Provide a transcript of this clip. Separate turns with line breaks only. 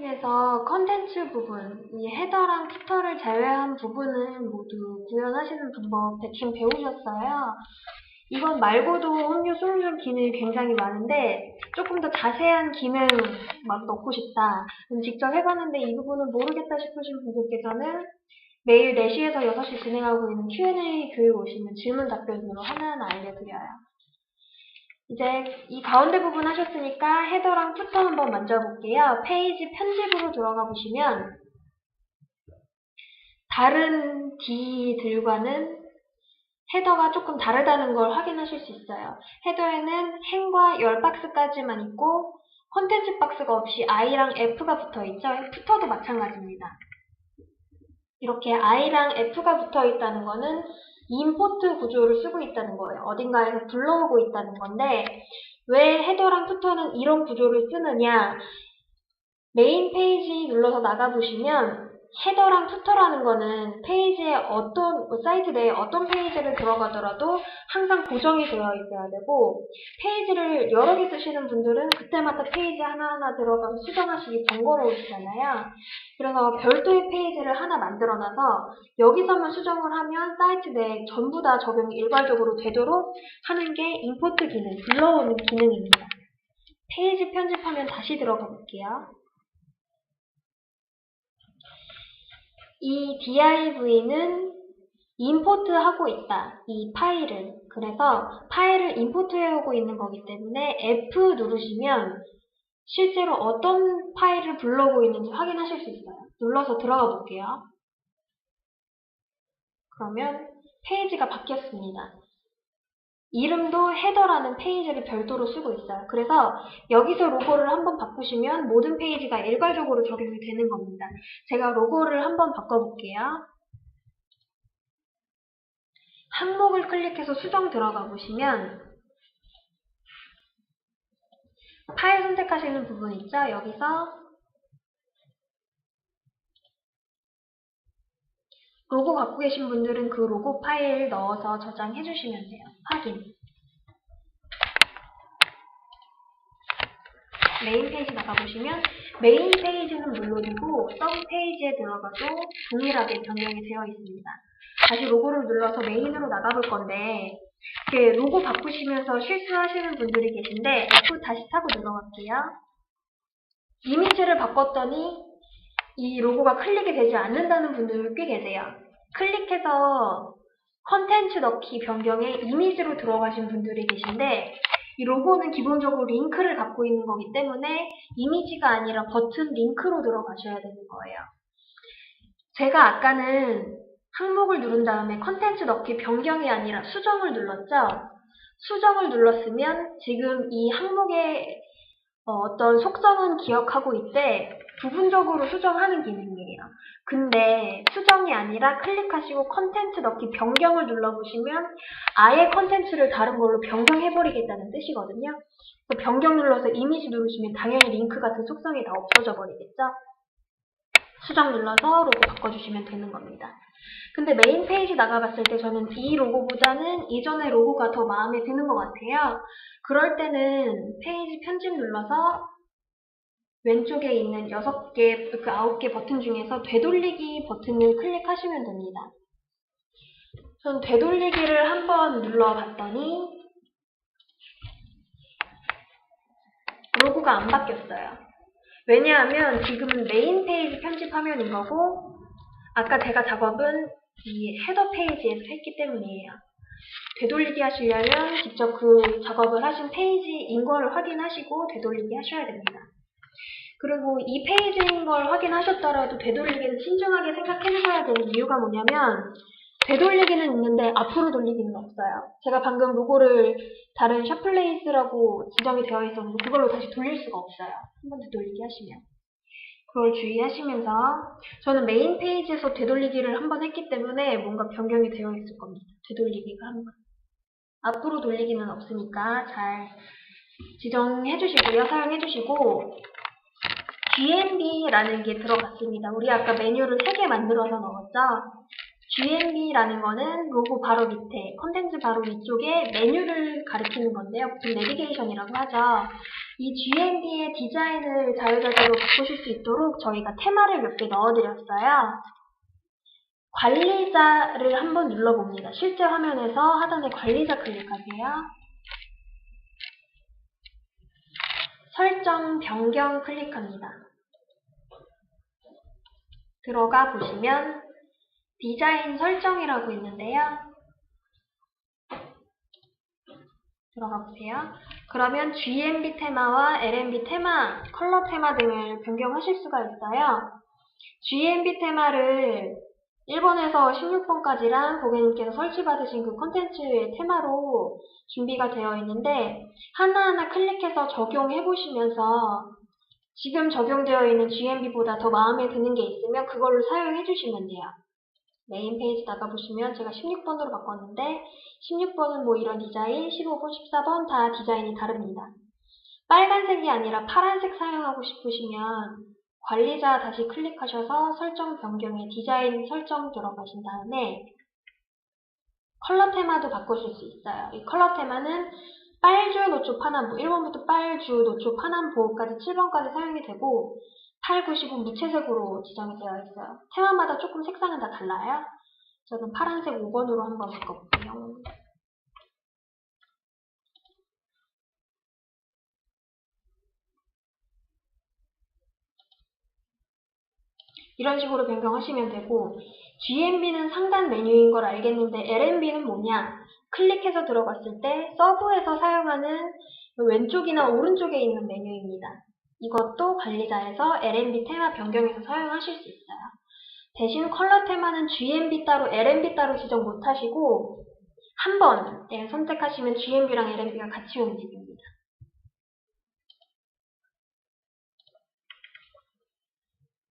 중에서 컨텐츠 부분, 이 헤더랑 푸터를 제외한 부분은 모두 구현하시는 방법 대충 배우셨어요. 이건 말고도 음료 솔루션 기능이 굉장히 많은데 조금 더 자세한 기능 막 넣고 싶다. 직접 해봤는데 이 부분은 모르겠다 싶으신 분들께서는 매일 4시에서 6시 진행하고 있는 Q&A 교육 오시면 질문 답변으로 하나하나 알려드려요. 이제 이 가운데 부분 하셨으니까 헤더랑 푸터 한번 만져볼게요. 페이지 편집으로 들어가 보시면 다른 D들과는 헤더가 조금 다르다는 걸 확인하실 수 있어요. 헤더에는 행과 열 박스까지만 있고 콘텐츠 박스가 없이 I랑 F가 붙어 있죠. 푸터도 마찬가지입니다. 이렇게 I랑 F가 붙어 있다는 거는 임포트 구조를 쓰고 있다는 거예요. 어딘가에서 불러오고 있다는 건데 왜 헤더랑 푸터는 이런 구조를 쓰느냐 메인 페이지 눌러서 나가보시면 헤더랑 푸터라는 거는 페이지에 어떤 사이트 내에 어떤 페이지를 들어가더라도 항상 고정이 되어 있어야 되고 페이지를 여러 개 쓰시는 분들은 그때마다 페이지 하나하나 들어가서 수정하시기 번거로우시잖아요. 그래서 별도의 페이지를 하나 만들어놔서 여기서만 수정을 하면 사이트 내에 전부 다 적용이 일괄적으로 되도록 하는 게 임포트 기능, 불러오는 기능입니다. 페이지 편집하면 다시 들어가 볼게요. 이 div는 임포트하고 있다. 이 파일을. 그래서 파일을 임포트해오고 있는 거기 때문에 F 누르시면 실제로 어떤 파일을 불러오고 있는지 확인하실 수 있어요. 눌러서 들어가 볼게요. 그러면 페이지가 바뀌었습니다. 이름도 헤더라는 페이지를 별도로 쓰고 있어요. 그래서 여기서 로고를 한번 바꾸시면 모든 페이지가 일괄적으로 적용이 되는 겁니다. 제가 로고를 한번 바꿔볼게요. 항목을 클릭해서 수정 들어가 보시면 파일 선택하시는 부분 있죠? 여기서 로고 갖고 계신 분들은 그 로고 파일 넣어서 저장해 주시면 돼요. 확인. 메인 페이지 나가보시면 메인 페이지는 물론이고 서브 페이지에 들어가도 동일하게 변경이 되어 있습니다. 다시 로고를 눌러서 메인으로 나가볼 건데 로고 바꾸시면서 실수하시는 분들이 계신데 F 다시 타고 들어갈게요. 이미지를 바꿨더니 이 로고가 클릭이 되지 않는다는 분들 꽤 계세요. 클릭해서 컨텐츠 넣기 변경에 이미지로 들어가신 분들이 계신데 이 로고는 기본적으로 링크를 갖고 있는 거기 때문에 이미지가 아니라 버튼 링크로 들어가셔야 되는 거예요. 제가 아까는 항목을 누른 다음에 컨텐츠 넣기 변경이 아니라 수정을 눌렀죠. 수정을 눌렀으면 지금 이 항목의 어떤 속성은 기억하고 있되 부분적으로 수정하는 기능이에요. 근데 수정이 아니라 클릭하시고 컨텐츠 넣기 변경을 눌러보시면 아예 컨텐츠를 다른 걸로 변경해버리겠다는 뜻이거든요. 변경 눌러서 이미지 누르시면 당연히 링크 같은 속성이 다 없어져 버리겠죠. 수정 눌러서 로고 바꿔주시면 되는 겁니다. 근데 메인 페이지 나가봤을 때 저는 이 로고보다는 이전의 로고가 더 마음에 드는 것 같아요. 그럴 때는 페이지 편집 눌러서 왼쪽에 있는 6개, 그 9개 버튼 중에서 되돌리기 버튼을 클릭하시면 됩니다. 전 되돌리기를 한번 눌러봤더니 로고가 안 바뀌었어요. 왜냐하면 지금은 메인 페이지 편집 화면인 거고 아까 제가 작업은 이 헤더 페이지에서 했기 때문이에요. 되돌리기 하시려면 직접 그 작업을 하신 페이지인 걸 확인하시고 되돌리기 하셔야 됩니다. 그리고 이 페이지인 걸 확인하셨더라도 되돌리기는 신중하게 생각해주셔야 되는 이유가 뭐냐면 되돌리기는 있는데 앞으로 돌리기는 없어요. 제가 방금 로고를 다른 샤플레이스라고 지정이 되어 있었는데 그걸로 다시 돌릴 수가 없어요. 한번 되돌리기 하시면. 그걸 주의하시면서 저는 메인 페이지에서 되돌리기를 한번 했기 때문에 뭔가 변경이 되어 있을 겁니다. 되돌리기가 한 번. 앞으로 돌리기는 없으니까 잘 지정해 주시고요. 사용해 주시고 GMB라는 게 들어갔습니다. 우리 아까 메뉴를 3개 만들어서 넣었죠? GMB라는 거는 로고 바로 밑에, 컨텐츠 바로 위쪽에 메뉴를 가리키는 건데요. 보통 내비게이션이라고 하죠. 이 GMB의 디자인을 자유자재로 바꾸실 수 있도록 저희가 테마를 몇 개 넣어드렸어요. 관리자를 한번 눌러봅니다. 실제 화면에서 하단에 관리자 클릭하세요. 설정 변경 클릭합니다. 들어가 보시면 디자인 설정이라고 있는데요. 들어가 보세요. 그러면 GMB 테마와 LMB 테마, 컬러 테마 등을 변경하실 수가 있어요. GMB 테마를 1번에서 16번까지랑 고객님께서 설치받으신 그 콘텐츠의 테마로 준비가 되어 있는데 하나하나 클릭해서 적용해 보시면서 지금 적용되어 있는 GMB보다 더 마음에 드는 게 있으면 그걸로 사용해 주시면 돼요. 메인 페이지 나가보시면 제가 16번으로 바꿨는데 16번은 뭐 이런 디자인, 15번, 14번 다 디자인이 다릅니다. 빨간색이 아니라 파란색 사용하고 싶으시면 관리자 다시 클릭하셔서 설정 변경에 디자인 설정 들어가신 다음에 컬러 테마도 바꾸실 수 있어요. 이 컬러 테마는 빨주, 노초, 파남보 1번부터 빨주, 노초, 파남보까지 7번까지 사용이 되고 8, 9, 10은 무채색으로 지정이 되어 있어요. 테마마다 조금 색상은 다 달라요. 저는 파란색 5번으로 한번 바꿔볼게요. 이런 식으로 변경하시면 되고 GMB는 상단 메뉴인 걸 알겠는데 LMB는 뭐냐? 클릭해서 들어갔을 때 서브에서 사용하는 왼쪽이나 오른쪽에 있는 메뉴입니다. 이것도 관리자에서 LMB 테마 변경해서 사용하실 수 있어요. 대신 컬러 테마는 GMB 따로 LMB 따로 지정 못하시고 한번 선택하시면 GMB랑 LMB가 같이 움직입니다.